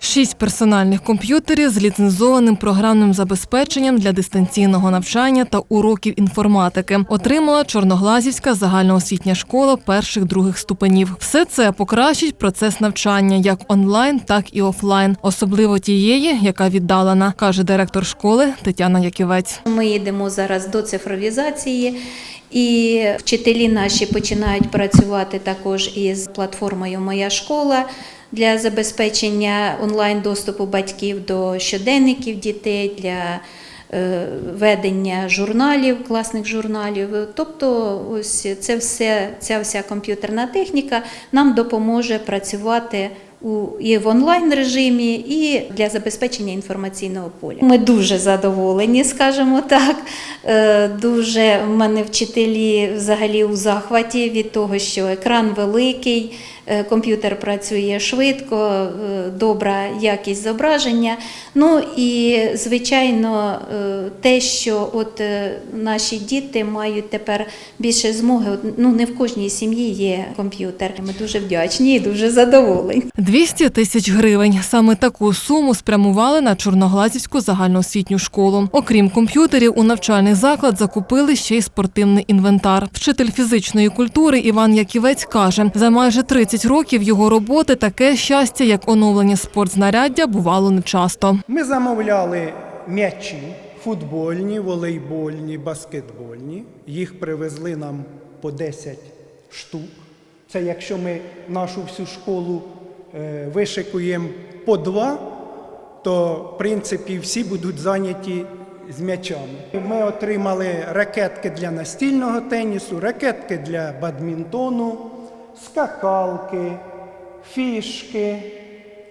Шість персональних комп'ютерів з ліцензованим програмним забезпеченням для дистанційного навчання та уроків інформатики отримала Чорноглазівська загальноосвітня школа перших других ступенів. Все це покращить процес навчання як онлайн, так і офлайн, особливо тієї, яка віддалена, каже директор школи Тетяна Яківець. Ми йдемо зараз до цифровізації, і вчителі наші починають працювати також із платформою Моя школа для забезпечення онлайн доступу батьків до щоденників дітей. для е, Ведення журналів, класних журналів, тобто, ось це все, ця вся комп'ютерна техніка нам допоможе працювати і в онлайн режимі, і для забезпечення інформаційного поля. Ми дуже задоволені, скажімо так. Е, Дуже в мене вчителі взагалі у захваті від того, що екран великий, е, комп'ютер працює швидко, е, добра якість зображення. Ну і звичайно, те, що от наші діти мають тепер більше змоги. Ну не в кожній сім'ї є комп'ютер. Ми дуже вдячні і дуже задоволені. 200 тисяч гривень. Саме таку суму спрямували на Чорноглазівську загальноосвітню школу. Окрім комп'ютерів, у навчальний заклад закупили ще й спортивний інвентар. Вчитель фізичної культури Іван Яківець каже, за майже 30 років його роботи таке щастя, як оновлення спортзнаряддя, бувало нечасто. Ми замовляли м'ячі футбольні, волейбольні, баскетбольні. Їх привезли нам по 10 штук. Це якщо ми нашу всю школу вишикуємо по два, то в принципі всі будуть зайняті з м'ячами. Ми отримали ракетки для настільного тенісу, ракетки для бадмінтону, скакалки, фішки,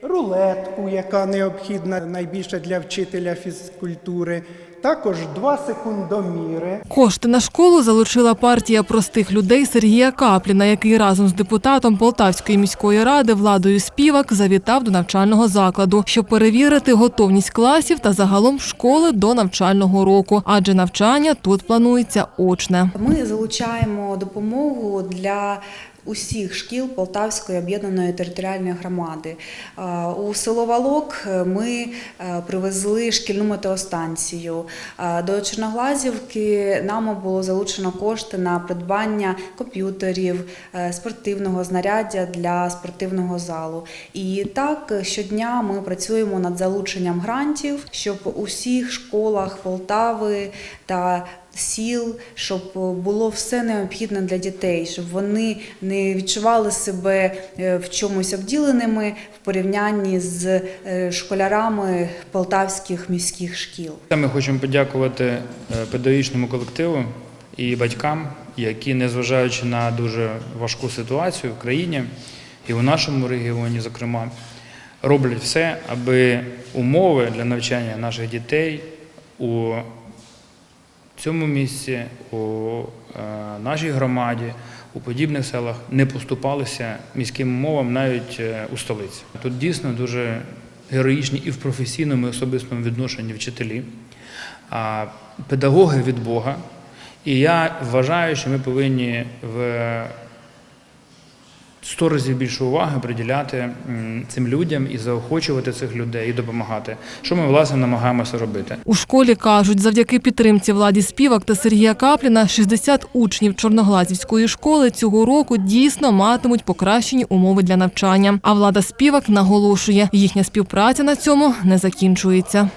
рулетку, яка необхідна найбільше для вчителя фізкультури, також два секундоміри. Кошти на школу залучила партія простих людей Сергія Капліна, який разом з депутатом Полтавської міської ради Владою Співак завітав до навчального закладу, щоб перевірити готовність класів та загалом школи до навчального року, адже навчання тут планується очне. Ми залучаємо допомогу для усіх шкіл Полтавської об'єднаної територіальної громади. Е, У село Валок ми е, привезли шкільну метеостанцію. Е, До Чорноглазівки нам було залучено кошти на придбання комп'ютерів, е, спортивного знаряддя для спортивного залу. І так щодня ми працюємо над залученням грантів, щоб у всіх школах Полтави та сіл, щоб було все необхідне для дітей, щоб вони не відчували себе е, в чомусь обділеними в порівнянні з е, школярами полтавських міських шкіл. Ми хочемо подякувати е, педагогічному колективу і батькам, які, незважаючи на дуже важку ситуацію в країні і у нашому регіоні, зокрема, роблять все, аби умови для навчання наших дітей у цьому місці, у е, нашій громаді, у подібних селах не поступалися міським мовам навіть е, у столиці. Тут дійсно дуже героїчні і в професійному, і особистому відношенні вчителі, педагоги від Бога. І я вважаю, що ми повинні в сто разів більше уваги приділяти цим людям і заохочувати цих людей і допомагати. Що ми власне намагаємося робити. У школі кажуть, завдяки підтримці владі Співак та Сергія Капліна 60 учнів Чорноглазівської школи цього року дійсно матимуть покращені умови для навчання. А влада Співак наголошує, їхня співпраця на цьому не закінчується.